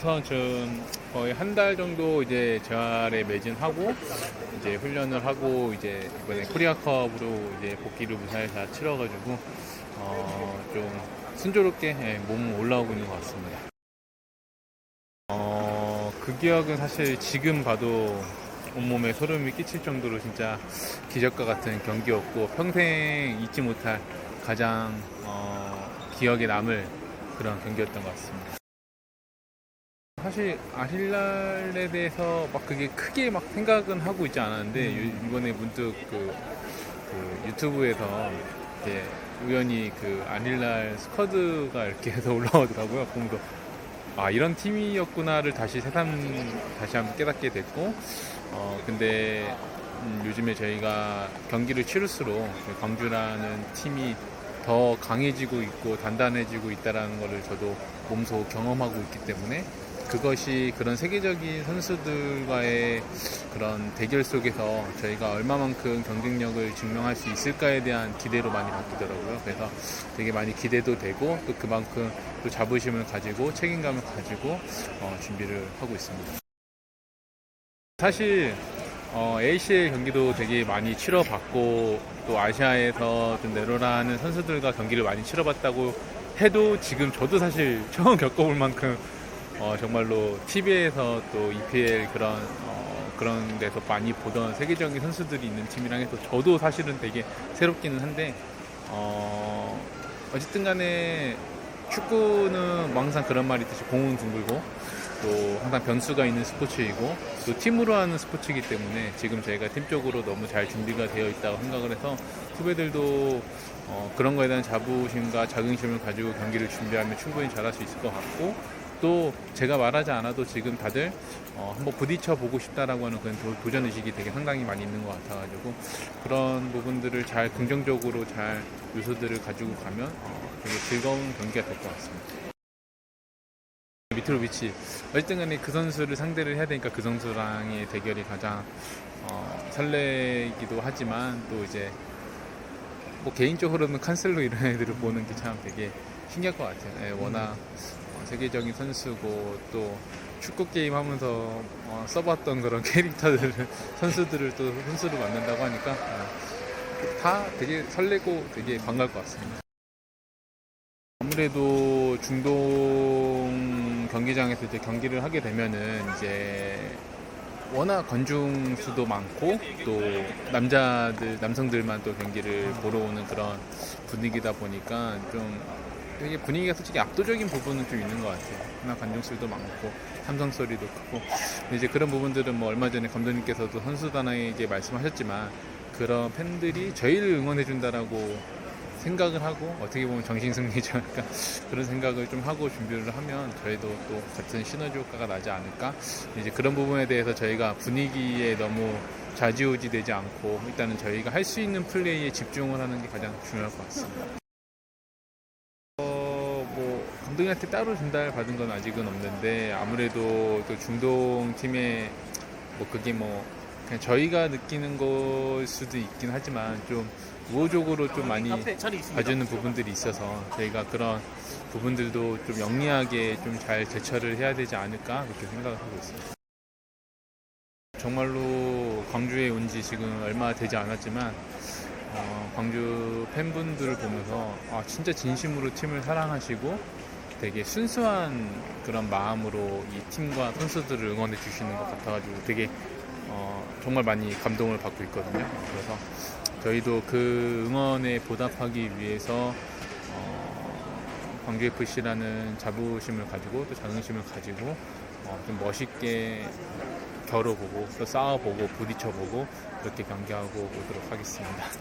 우선 전 거의 한 달 정도 이제 재활에 매진하고 이제 훈련을 하고 이제 이번에 코리아컵으로 이제 복귀를 무사히 다 치러가지고 어, 좀 순조롭게 예, 몸 올라오고 있는 것 같습니다. 어, 그 기억은 사실 지금 봐도 온몸에 소름이 끼칠 정도로 진짜 기적과 같은 경기였고 평생 잊지 못할 가장 어, 기억에 남을 그런 경기였던 것 같습니다. 사실 아힐랄에 대해서 막 그게 크게 막 생각은 하고 있지 않았는데 유- 이번에 문득 그, 그 유튜브에서 이제 우연히 그 아힐랄 스쿼드가 이렇게 해서 올라오더라고요. 보면서 아 이런 팀이었구나를 다시 새삼 다시 한번 깨닫게 됐고 어 근데 음, 요즘에 저희가 경기를 치를수록 광주라는 팀이 더 강해지고 있고 단단해지고 있다라는 것을 저도 몸소 경험하고 있기 때문에 그것이 그런 세계적인 선수들과의 그런 대결 속에서 저희가 얼마만큼 경쟁력을 증명할 수 있을까에 대한 기대로 많이 바뀌더라고요. 그래서 되게 많이 기대도 되고 또 그만큼 또 자부심을 가지고 책임감을 가지고 어, 준비를 하고 있습니다. 사실 어, ACL 경기도 되게 많이 치러봤고 또 아시아에서 좀 내로라는 선수들과 경기를 많이 치러봤다고 해도 지금 저도 사실 처음 겪어볼 만큼 어, 정말로 TV에서 또 EPL 그런 어, 그런 데서 많이 보던 세계적인 선수들이 있는 팀이랑 해서 저도 사실은 되게 새롭기는 한데 어, 어쨌든 간에 축구는 뭐 항상 그런 말이 있듯이 공은 둥글고 또 항상 변수가 있는 스포츠이고 또 팀으로 하는 스포츠이기 때문에 지금 저희가 팀적으로 너무 잘 준비가 되어 있다고 생각을 해서 후배들도 어, 그런 거에 대한 자부심과 자긍심을 가지고 경기를 준비하면 충분히 잘할 수 있을 것 같고 또 제가 말하지 않아도 지금 다들 어, 한번 부딪혀 보고 싶다라고 하는 그런 도- 도전 의식이 되게 상당히 많이 있는 것 같아가지고 그런 부분들을 잘 긍정적으로 잘 요소들을 가지고 가면 어, 되게 즐거운 경기가 될 것 같습니다. 미트로비치 어쨌든 간에 그 선수를 상대를 해야 되니까 그 선수랑의 대결이 가장 어, 설레기도 하지만 또 이제 뭐 개인적으로는 칸셀로 이런 애들을 보는 게 참 되게 신기할 것 같아요. 예, 워낙 어, 세계적인 선수고 또 축구 게임 하면서 어, 써봤던 그런 캐릭터들 선수들을 또 선수로 만난다고 하니까 어, 다 되게 설레고 되게 반가울 것 같습니다. 아무래도 중동 경기장에서 이제 경기를 하게 되면은 이제 워낙 관중 수도 많고 또 남자들 남성들만 또 경기를 보러 오는 그런 분위기다 보니까 좀 되게 분위기가 솔직히 압도적인 부분은 좀 있는 것 같아요. 워낙 관중 수도 많고 삼성 소리도 크고 이제 그런 부분들은 뭐 얼마 전에 감독님께서도 선수단에게 말씀하셨지만 그런 팬들이 저희를 응원해 준다라고 생각을 하고 어떻게 보면 정신 승리죠. 그러니까 그런 생각을 좀 하고 준비를 하면 저희도 또 같은 시너지 효과가 나지 않을까. 이제 그런 부분에 대해서 저희가 분위기에 너무 좌지우지 되지 않고 일단은 저희가 할 수 있는 플레이에 집중을 하는 게 가장 중요할 것 같습니다. 어, 뭐 감독님한테 따로 전달 받은 건 아직은 없는데 아무래도 또 중동 팀의 뭐 그게 뭐 그냥 저희가 느끼는 걸 수도 있긴 하지만 좀 우호적으로 좀 많이 봐주는 부분들이 있어서 저희가 그런 부분들도 좀 영리하게 좀 잘 대처를 해야 되지 않을까 그렇게 생각을 하고 있습니다. 정말로 광주에 온 지 지금 얼마 되지 않았지만 어, 광주 팬분들을 보면서 아, 진짜 진심으로 팀을 사랑하시고 되게 순수한 그런 마음으로 이 팀과 선수들을 응원해 주시는 것 같아가지고 되게 어, 정말 많이 감동을 받고 있거든요. 그래서 저희도 그 응원에 보답하기 위해서 어, 광주 FC라는 자부심을 가지고 또 자긍심을 가지고 어, 좀 멋있게 겨뤄보고 또 싸워보고 부딪혀보고 그렇게 경기하고 오도록 하겠습니다.